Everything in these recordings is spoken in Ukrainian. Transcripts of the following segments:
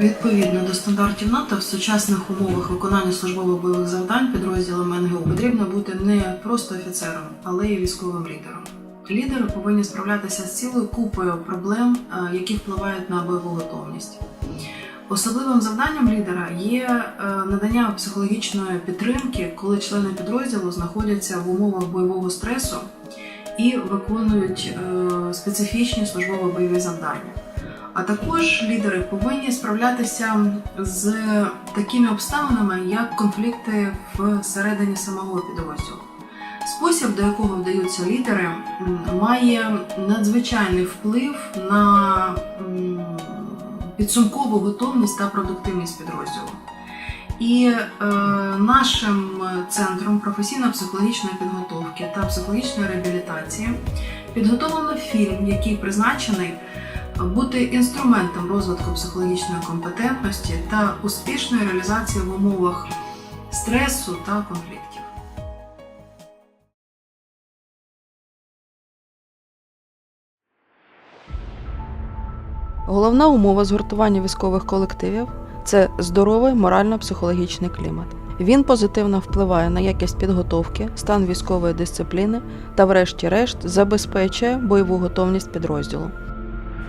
Відповідно до стандартів НАТО в сучасних умовах виконання службово-бойових завдань підрозділами НГУ потрібно бути не просто офіцером, але й військовим лідером. Лідери повинні справлятися з цілою купою проблем, е, які впливають на бойову готовність. Особливим завданням лідера є е, надання психологічної підтримки, коли члени підрозділу знаходяться в умовах бойового стресу і виконують е, специфічні службово-бойові завдання. А також лідери повинні справлятися з такими обставинами, як конфлікти всередині самого підрозділу. Спосіб, до якого вдаються лідери, має надзвичайний вплив на підсумкову готовність та продуктивність підрозділу. І е, нашим центром професійно-психологічної підготовки та психологічної реабілітації підготовлено фільм, який призначений бути інструментом розвитку психологічної компетентності та успішної реалізації в умовах стресу та конфліктів. Головна умова згуртування військових колективів це здоровий морально-психологічний клімат. Він позитивно впливає на якість підготовки, стан військової дисципліни та, врешті-решт, забезпечує бойову готовність підрозділу.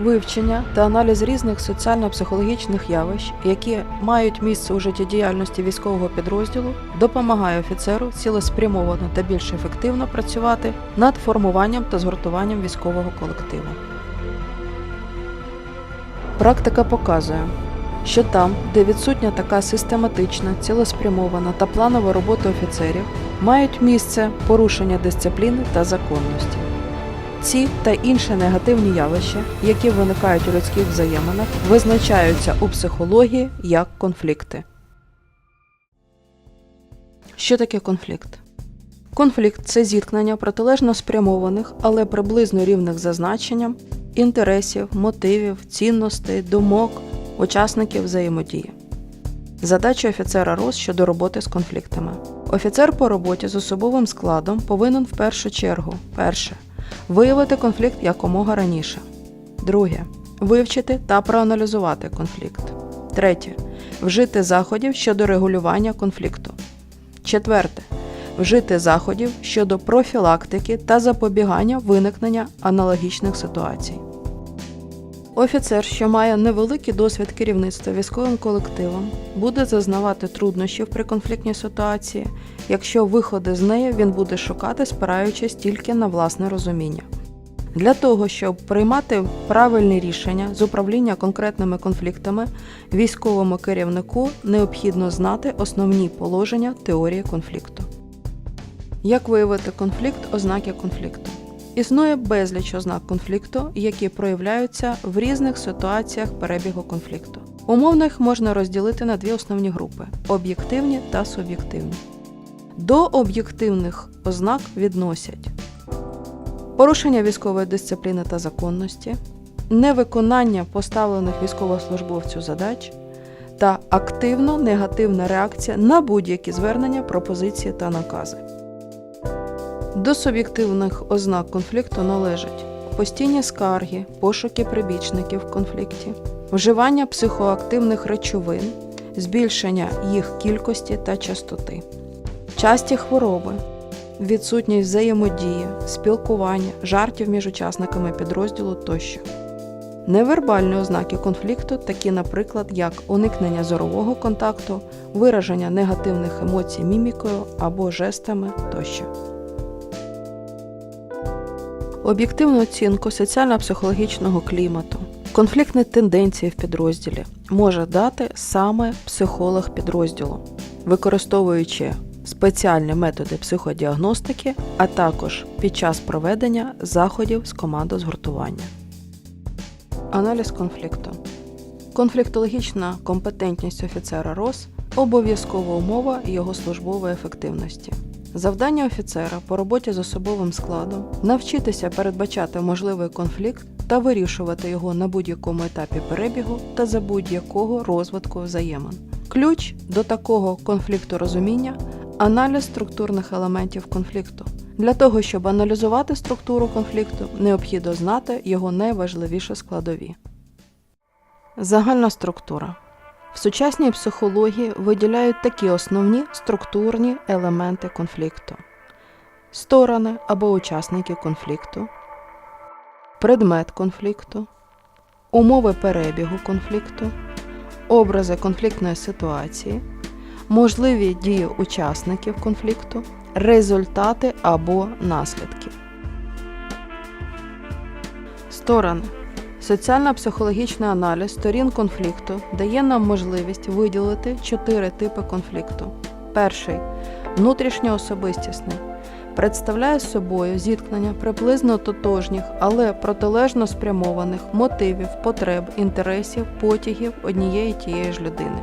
Вивчення та аналіз різних соціально-психологічних явищ, які мають місце у життєдіяльності військового підрозділу, допомагає офіцеру цілеспрямовано та більш ефективно працювати над формуванням та згуртуванням військового колективу. Практика показує, що там, де відсутня така систематична, цілеспрямована та планова робота офіцерів, мають місце порушення дисципліни та законності. Ці та інші негативні явища, які виникають у людських взаєминах, визначаються у психології як конфлікти. Що таке конфлікт? Конфлікт це зіткнення протилежно спрямованих, але приблизно рівних за значенням інтересів, мотивів, цінностей, думок, учасників взаємодії. Задача офіцера РОС щодо роботи з конфліктами. Офіцер по роботі з особовим складом повинен в першу чергу перше виявити конфлікт якомога раніше. Друге вивчити та проаналізувати конфлікт. Третє вжити заходів щодо регулювання конфлікту. Четверте вжити заходів щодо профілактики та запобігання виникнення аналогічних ситуацій. Офіцер, що має невеликий досвід керівництва військовим колективом, буде зазнавати труднощів при конфліктній ситуації, якщо виходи з неї він буде шукати, спираючись тільки на власне розуміння. Для того, щоб приймати правильні рішення з управління конкретними конфліктами, військовому керівнику необхідно знати основні положення теорії конфлікту. Як виявити конфлікт, ознаки конфлікту? Існує безліч ознак конфлікту, які проявляються в різних ситуаціях перебігу конфлікту. Умовно їх можна розділити на дві основні групи об'єктивні та суб'єктивні. До об'єктивних ознак відносять порушення військової дисципліни та законності, невиконання поставлених військовослужбовцю задач та активно негативна реакція на будь-які звернення, пропозиції та накази. До суб'єктивних ознак конфлікту належать постійні скарги, пошуки прибічників в конфлікті, вживання психоактивних речовин, збільшення їх кількості та частоти, часті хвороби, відсутність взаємодії, спілкування, жартів між учасниками підрозділу тощо. Невербальні ознаки конфлікту, такі, наприклад, як уникнення зорового контакту, вираження негативних емоцій мімікою або жестами тощо. Об'єктивну оцінку соціально-психологічного клімату, конфліктні тенденції в підрозділі може дати саме психолог підрозділу, використовуючи спеціальні методи психодіагностики, а також під час проведення заходів з командозгуртування. Аналіз конфлікту. Конфліктологічна компетентність офіцера РОС обов'язкова умова його службової ефективності. Завдання офіцера по роботі з особовим складом навчитися передбачати можливий конфлікт та вирішувати його на будь-якому етапі перебігу та за будь-якого розвитку взаємин. Ключ до такого конфлікту розуміння аналіз структурних елементів конфлікту. Для того, щоб аналізувати структуру конфлікту, необхідно знати його найважливіші складові. Загальна структура. В сучасній психології виділяють такі основні структурні елементи конфлікту: сторони або учасники конфлікту, предмет конфлікту, умови перебігу конфлікту, образи конфліктної ситуації, можливі дії учасників конфлікту, результати або наслідки. Сторони. Соціально-психологічний аналіз сторін конфлікту дає нам можливість виділити чотири типи конфлікту. Перший внутрішньоособистісний представляє собою зіткнення приблизно тотожніх, але протилежно спрямованих мотивів, потреб, інтересів, потягів однієї тієї ж людини.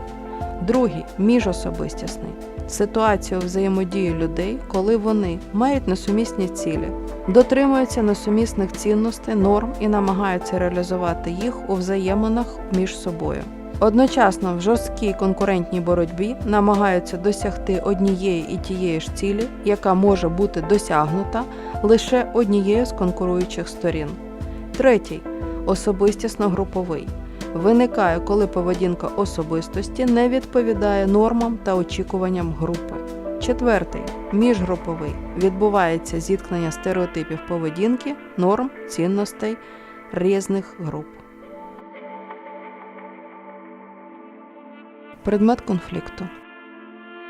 Другий міжособистісний ситуацію взаємодії людей, коли вони мають несумісні цілі, дотримуються несумісних цінностей, норм і намагаються реалізувати їх у взаєминах між собою. Одночасно в жорсткій конкурентній боротьбі намагаються досягти однієї і тієї ж цілі, яка може бути досягнута лише однією з конкуруючих сторін. Третій особистісно-груповий виникає, коли поведінка особистості не відповідає нормам та очікуванням групи. Четвертий міжгруповий відбувається зіткнення стереотипів поведінки, норм, цінностей різних груп. Предмет конфлікту.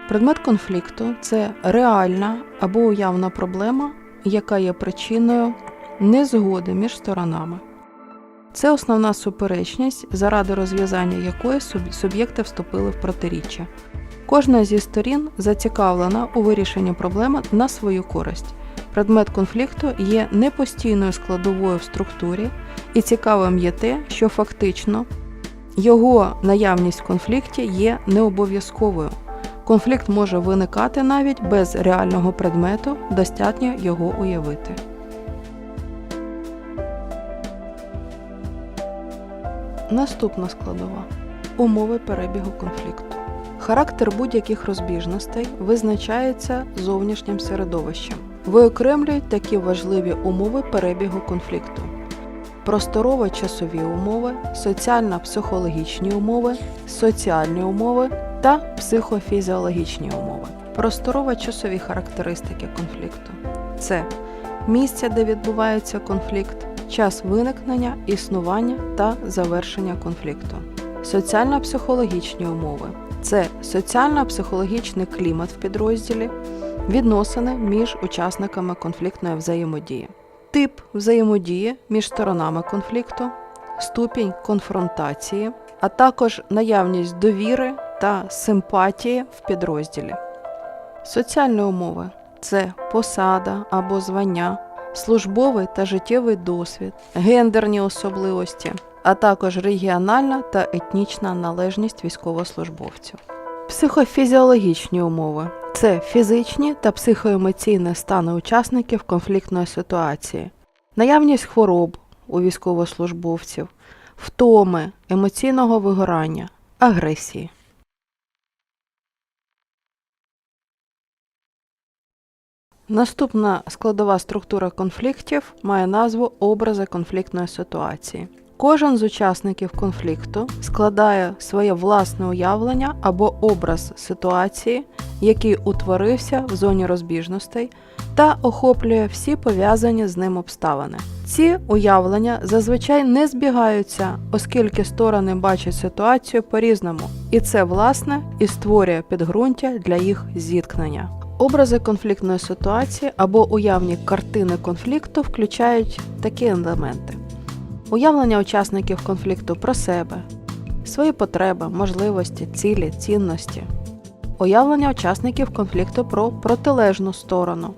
Предмет конфлікту це реальна або уявна проблема, яка є причиною незгоди між сторонами. Це основна суперечність, заради розв'язання якої суб'єкти вступили в протиріччя. Кожна зі сторін зацікавлена у вирішенні проблеми на свою користь. Предмет конфлікту є непостійною складовою в структурі, і цікавим є те, що фактично його наявність в конфлікті є необов'язковою. Конфлікт може виникати навіть без реального предмету, достатньо його уявити. Наступна складова умови перебігу конфлікту. Характер будь-яких розбіжностей визначається зовнішнім середовищем. Виокремлюють такі важливі умови перебігу конфлікту: просторово-часові умови, соціально-психологічні умови, соціальні умови та психофізіологічні умови. Просторово-часові характеристики конфлікту це місце, де відбувається конфлікт, час виникнення, існування та завершення конфлікту. Соціально-психологічні умови це соціально-психологічний клімат в підрозділі, відносини між учасниками конфліктної взаємодії, тип взаємодії між сторонами конфлікту, ступінь конфронтації, а також наявність довіри та симпатії в підрозділі. Соціальні умови це посада або звання, службовий та життєвий досвід, гендерні особливості, а також регіональна та етнічна належність військовослужбовців. Психофізіологічні умови це фізичні та психоемоційні стани учасників конфліктної ситуації, наявність хвороб у військовослужбовців, втоми, емоційного вигорання, агресії. Наступна складова структура конфліктів має назву образи конфліктної ситуації. Кожен з учасників конфлікту складає своє власне уявлення або образ ситуації, який утворився в зоні розбіжностей, та охоплює всі пов'язані з ним обставини. Ці уявлення зазвичай не збігаються, оскільки сторони бачать ситуацію по-різному, і це власне і створює підґрунтя для їх зіткнення. Образи конфліктної ситуації або уявні картини конфлікту включають такі елементи: уявлення учасників конфлікту про себе, свої потреби, можливості, цілі, цінності, уявлення учасників конфлікту про протилежну сторону,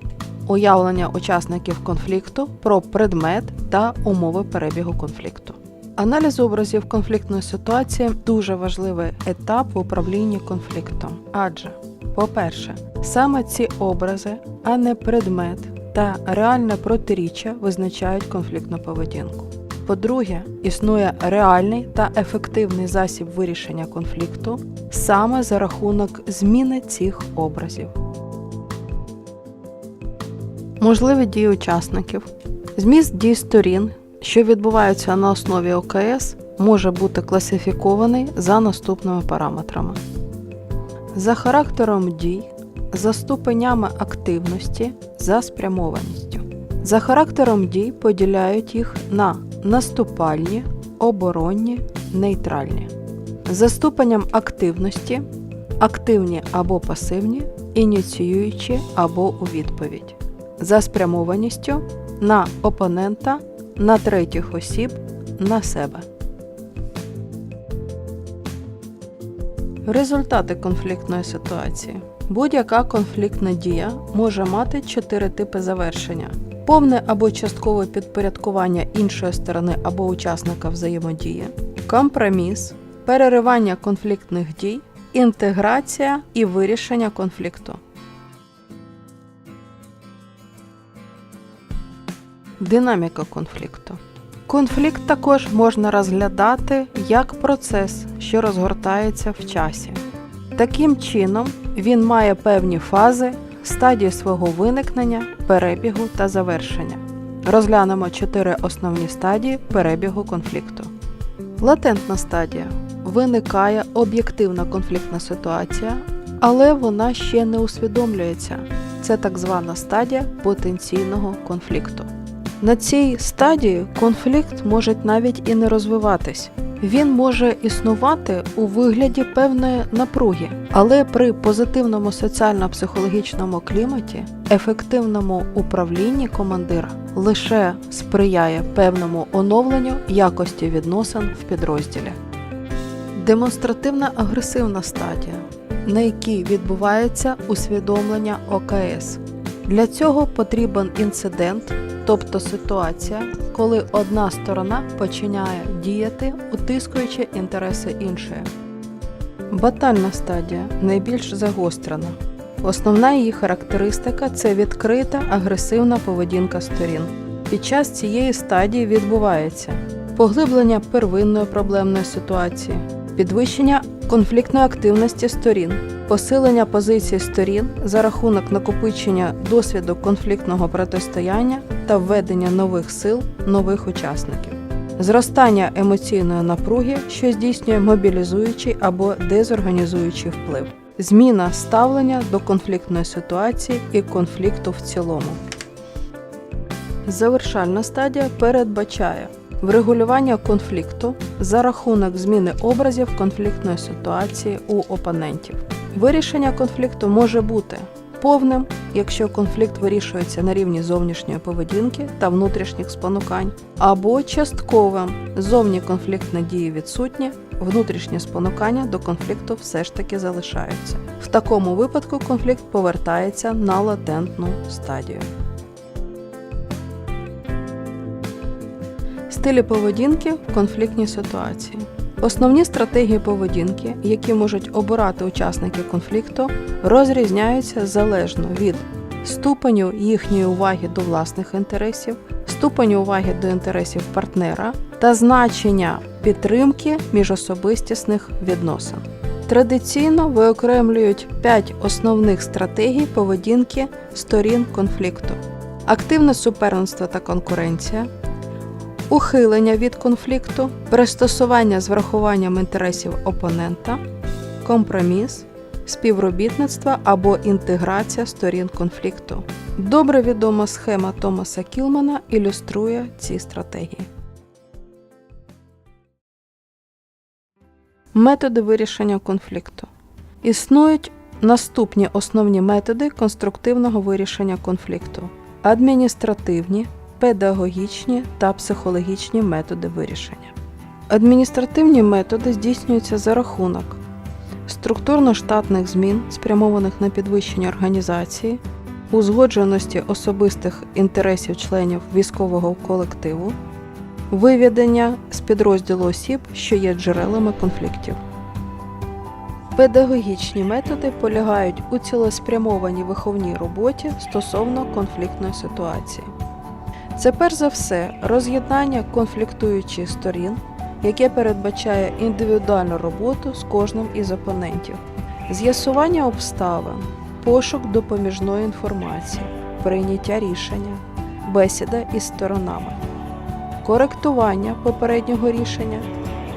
уявлення учасників конфлікту про предмет та умови перебігу конфлікту. Аналіз образів конфліктної ситуації дуже важливий етап в управлінні конфліктом, адже по-перше, саме ці образи, а не предмет та реальне протиріччя визначають конфліктну поведінку. По-друге, існує реальний та ефективний засіб вирішення конфлікту саме за рахунок зміни цих образів. Можливі дії учасників. Зміст дій сторін, що відбуваються на основі ОКС, може бути класифікований за наступними параметрами: за характером дій, за ступенями активності, за спрямованістю. За характером дій поділяють їх на наступальні, оборонні, нейтральні. За ступенем активності активні або пасивні, ініціюючі або у відповідь. За спрямованістю на опонента, на третіх осіб, на себе. Результати конфліктної ситуації. Будь-яка конфліктна дія може мати чотири типи завершення: повне або часткове підпорядкування іншої сторони або учасника взаємодії, компроміс, переривання конфліктних дій, інтеграція і вирішення конфлікту. Динаміка конфлікту. Конфлікт також можна розглядати як процес, що розгортається в часі. Таким чином, він має певні фази, стадії свого виникнення, перебігу та завершення. Розглянемо чотири основні стадії перебігу конфлікту. Латентна стадія виникає об'єктивна конфліктна ситуація, але вона ще не усвідомлюється. Це так звана стадія потенційного конфлікту. На цій стадії конфлікт може навіть і не розвиватись. Він може існувати у вигляді певної напруги, але при позитивному соціально-психологічному кліматі, ефективному управлінні командира лише сприяє певному оновленню якості відносин в підрозділі. Демонстративна агресивна стадія, на якій відбувається усвідомлення ОКС. Для цього потрібен інцидент, тобто ситуація, коли одна сторона починає діяти, утискуючи інтереси іншої. Батальна стадія найбільш загострена. Основна її характеристика це відкрита агресивна поведінка сторін. Під час цієї стадії відбувається поглиблення первинної проблемної ситуації, підвищення конфліктної активності сторін, посилення позицій сторін за рахунок накопичення досвіду конфліктного протистояння та введення нових сил, нових учасників, зростання емоційної напруги, що здійснює мобілізуючий або дезорганізуючий вплив, зміна ставлення до конфліктної ситуації і конфлікту в цілому. Завершальна стадія передбачає врегулювання конфлікту за рахунок зміни образів конфліктної ситуації у опонентів. Вирішення конфлікту може бути повним, якщо конфлікт вирішується на рівні зовнішньої поведінки та внутрішніх спонукань, або частковим зовні конфліктні дії відсутні, внутрішні спонукання до конфлікту все ж таки залишаються. В такому випадку конфлікт повертається на латентну стадію. Стилі поведінки в конфліктній ситуації. Основні стратегії поведінки, які можуть обирати учасники конфлікту, розрізняються залежно від ступеню їхньої уваги до власних інтересів, ступеню уваги до інтересів партнера та значення підтримки міжособистісних відносин. Традиційно виокремлюють п'ять основних стратегій поведінки сторін конфлікту: активне суперництво та конкуренція, ухилення від конфлікту, пристосування з врахуванням інтересів опонента, компроміс, співробітництво або інтеграція сторін конфлікту. Добре відома схема Томаса Кілмана ілюструє ці стратегії. Методи вирішення конфлікту. Існують наступні основні методи конструктивного вирішення конфлікту: адміністративні, педагогічні та психологічні методи вирішення. Адміністративні методи здійснюються за рахунок структурно-штатних змін, спрямованих на підвищення організації, узгодженості особистих інтересів членів військового колективу, виведення з підрозділу осіб, що є джерелами конфліктів. Педагогічні методи полягають у цілеспрямованій виховній роботі стосовно конфліктної ситуації. Це перш за все роз'єднання конфліктуючих сторін, яке передбачає індивідуальну роботу з кожним із опонентів, з'ясування обставин, пошук допоміжної інформації, прийняття рішення, бесіда із сторонами, коректування попереднього рішення,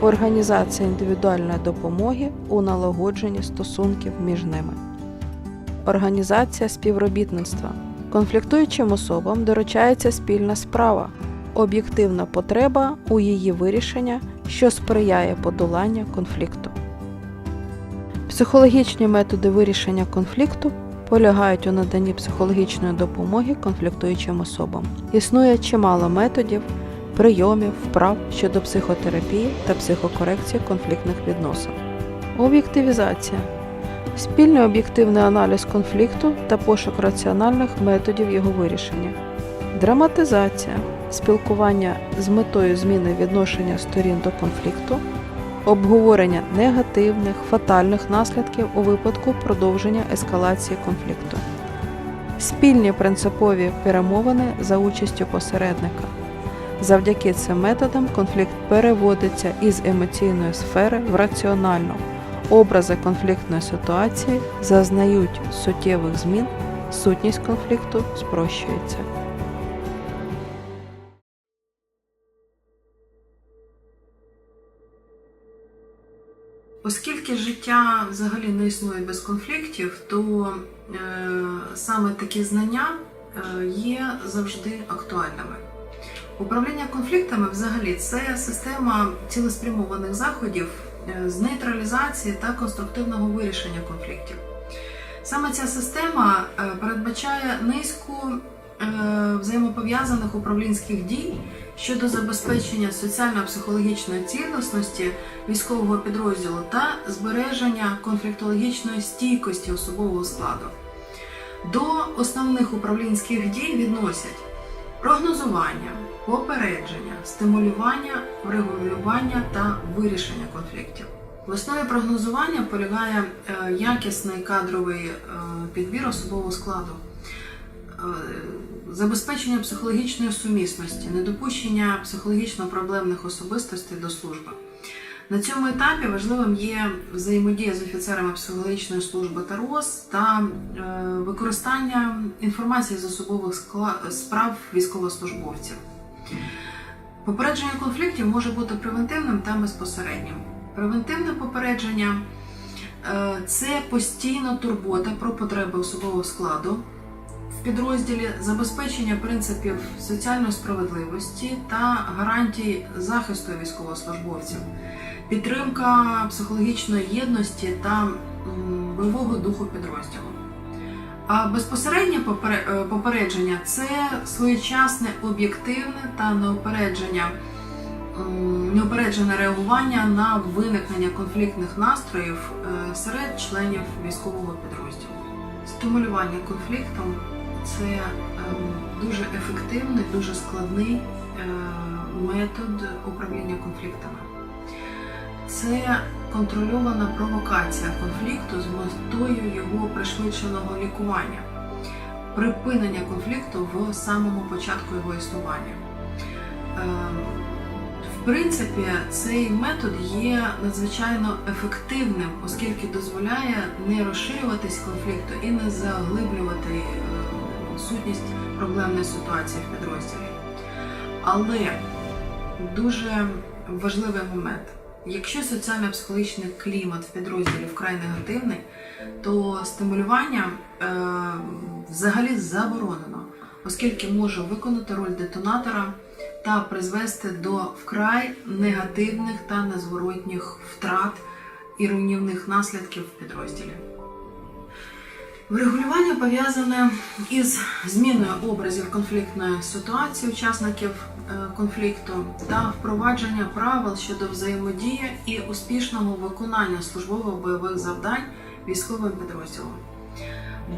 організація індивідуальної допомоги у налагодженні стосунків між ними, організація співробітництва. Конфліктуючим особам доручається спільна справа, об'єктивна потреба у її вирішення, що сприяє подоланню конфлікту. Психологічні методи вирішення конфлікту полягають у наданні психологічної допомоги конфліктуючим особам. Існує чимало методів, прийомів, вправ щодо психотерапії та психокорекції конфліктних відносин. Об'єктивізація спільний об'єктивний аналіз конфлікту та пошук раціональних методів його вирішення. Драматизація спілкування з метою зміни відношення сторін до конфлікту, обговорення негативних, фатальних наслідків у випадку продовження ескалації конфлікту, спільні принципові перемовини за участю посередника. Завдяки цим методам конфлікт переводиться із емоційної сфери в раціональну. Образи конфліктної ситуації зазнають суттєвих змін, сутність конфлікту спрощується. Оскільки життя взагалі не існує без конфліктів, то е, саме такі знання е, є завжди актуальними. Управління конфліктами взагалі це система цілеспрямованих заходів з нейтралізації та конструктивного вирішення конфліктів. Саме ця система е, передбачає низку е, взаємопов'язаних управлінських дій щодо забезпечення соціально-психологічної цілісності військового підрозділу та збереження конфліктологічної стійкості особового складу. До основних управлінських дій відносять прогнозування, попередження, стимулювання, врегулювання та вирішення конфліктів. В основі прогнозування полягає е, якісний кадровий е, підбір особового складу, е, забезпечення психологічної сумісності, недопущення психологічно проблемних особистостей до служби. На цьому етапі важливим є взаємодія з офіцерами психологічної служби та РОС та використання інформації з особових скла- справ військовослужбовців. Попередження конфліктів може бути превентивним та безпосереднім. Превентивне попередження е, це постійна турбота про потреби особового складу в підрозділі, забезпечення принципів соціальної справедливості та гарантій захисту військовослужбовців, підтримка психологічної єдності та бойового духу підрозділу. А безпосереднє е, попередження це своєчасне, об'єктивне та неупередження неупереджене реагування на виникнення конфліктних настроїв е, серед членів військового підрозділу. Стимулювання конфліктом це ем, дуже ефективний, дуже складний е, метод управління конфліктами. Це контрольована провокація конфлікту з метою його пришвидшеного лікування, припинення конфлікту в самому початку його існування. Ем, В принципі, цей метод є надзвичайно ефективним, оскільки дозволяє не розширюватись конфлікту і не заглиблювати е, сутність проблемної ситуації в підрозділі. Але дуже важливий момент. Якщо соціально-психологічний клімат в підрозділі вкрай негативний, то стимулювання е, взагалі заборонено, оскільки може виконати роль детонатора та призвести до вкрай негативних та незворотніх втрат і руйнівних наслідків в підрозділі. Врегулювання пов'язане із зміною образів конфліктної ситуації учасників конфлікту та впровадження правил щодо взаємодії і успішного виконання службово-бойових завдань військовим підрозділом.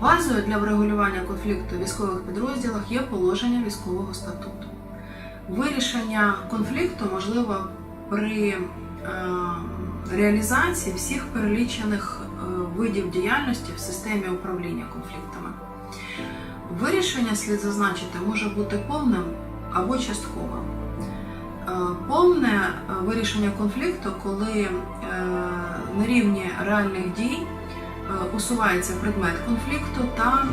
Базою для врегулювання конфлікту в військових підрозділах є положення військового статуту. Вирішення конфлікту можливо при е, реалізації всіх перелічених е, видів діяльності в системі управління конфліктами. Вирішення, слід зазначити, може бути повним або частковим. Е, Повне е, вирішення конфлікту, коли е, на рівні реальних дій усувається предмет конфлікту та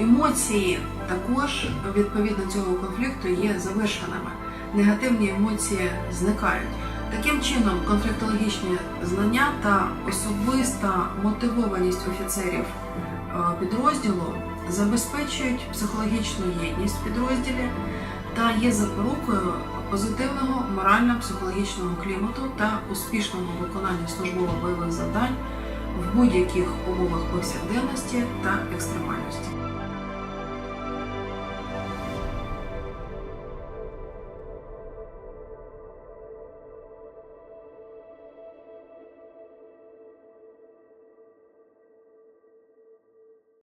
емоції також відповідно цього конфлікту є завершеними. Негативні емоції зникають. Таким чином, конфліктологічні знання та особиста мотивованість офіцерів підрозділу забезпечують психологічну єдність в підрозділі та є запорукою позитивного морально-психологічного клімату та успішного виконання службово-бойових завдань в будь-яких умовах повсякденності та екстремальності.